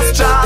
Przyszedł na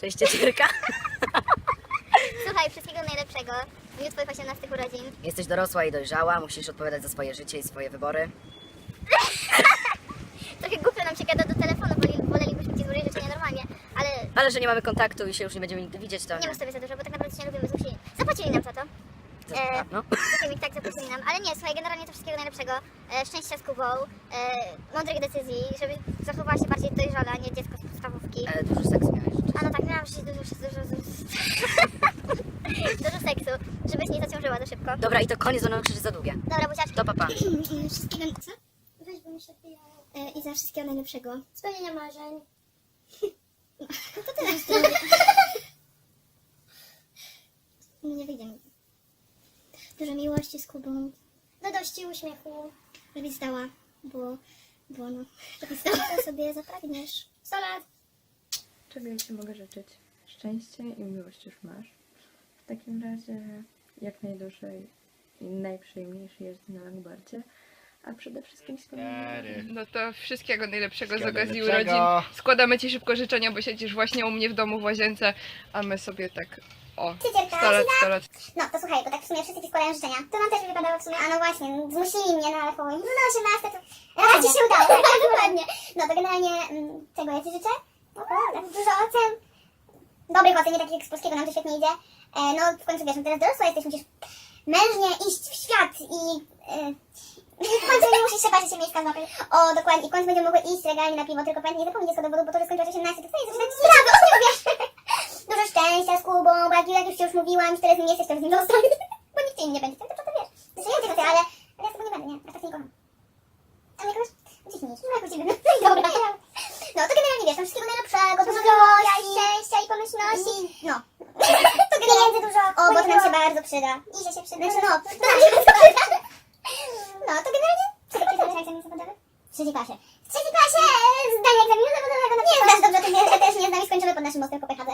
Cześć ciecierka. słuchaj, wszystkiego najlepszego w dniu twoich 18 urodzin. Jesteś dorosła i dojrzała, musisz odpowiadać za swoje życie i swoje wybory. Trochę głupio nam się gada do telefonu, woli- wolelibyśmy ci złożyć życzenia normalnie, ale Ale że nie mamy kontaktu i się już nie będziemy nigdy widzieć, to nie mów sobie za dużo, bo tak naprawdę cię nie lubimy, zmusili. Zapłacili nam za to. E, no. Tak zapłacili nam, ale nie, słuchaj, generalnie to wszystkiego najlepszego, e, szczęścia z Kubą, e, mądrych decyzji, żeby zachowała się bardziej dojrzała, nie dziecko z podstawówki. Ale dużo seksu żyć dużo, dużo, dużo, dużo seksu, żebyś nie zaciążyła za szybko. Dobra, i to koniec, bo nam krzyczy za długie. Dobra, buziaczki. To papa. Wszystkiego... Co? Weź, bo mi się odbija. E, I za wszystkiego najlepszego. Spełnienia marzeń. To tyle. No nie wyjdzie mi. Dużo miłości z Kubą. Radości, uśmiechu. Żebyś zdała, bo... Bo no... Żebyś zdała to sobie zapragniesz. 100 lat. Czego ja Ci mogę życzyć? Szczęście i miłość już masz. W takim razie jak najdłużej i najprzyjemniejszy jest na Langbarcie, a przede wszystkim spełnienia. No to wszystkiego najlepszego z okazji najlepszego. urodzin. Składamy Ci szybko życzenia, bo siedzisz właśnie u mnie w domu w łazience, a my sobie tak o, 100 lat, 100 lat. No to słuchaj, bo tak w sumie wszyscy ci składają życzenia. To nam też wypadało w sumie. A no właśnie, zmusili mnie, no ale chuj. No na 18 to... Raz ci się udało, tak, dokładnie. No to generalnie, mm, czego ja ci życzę? No tak, dużo ocen. Nie takich jak z polskiego, nam to świetnie idzie. E, no w końcu wiesz, no teraz dorosła jesteś, musisz mężnie iść w świat i... E, w końcu nie musisz się bać, się miejska złapie. O, dokładnie. I w końcu będziemy mogły iść legalnie na piwo, tylko pamiętaj, nie zapomnij dziecko do wodu, bo to, że skończyłaś 18, to twoje zaczyna ci prawo, nie wiesz. Dużo szczęścia z Kubą, bo jak już ci już mówiłam, że tyle z nim jesteś, to z nim zostań. Bo nikt inny nie będzie, tak to to wiesz. Zresztą ja cię chcę, ale, ale ja z tobą nie będę, nie? Ja tak nie kocham. A mnie kochasz? Ucieknij. No jak u ciebie. Dobra. No to generalnie wiesz, tam wszystkiego najlepszego, dużo zdrowia i szczęścia i pomyślności. No. To generalnie dużo. O, bo to nam się bardzo przyda. I że się przyda. Znaczy, no, to nam się bardzo przyda. No, to generalnie... Co to pisałeś egzamin zawodowy? W trzeciej klasie. W trzeciej klasie zdanie egzaminu zawodowego na Nie znasz dobrze, ty wiesz, że też nie z nami skończymy pod naszym mostem po PHD.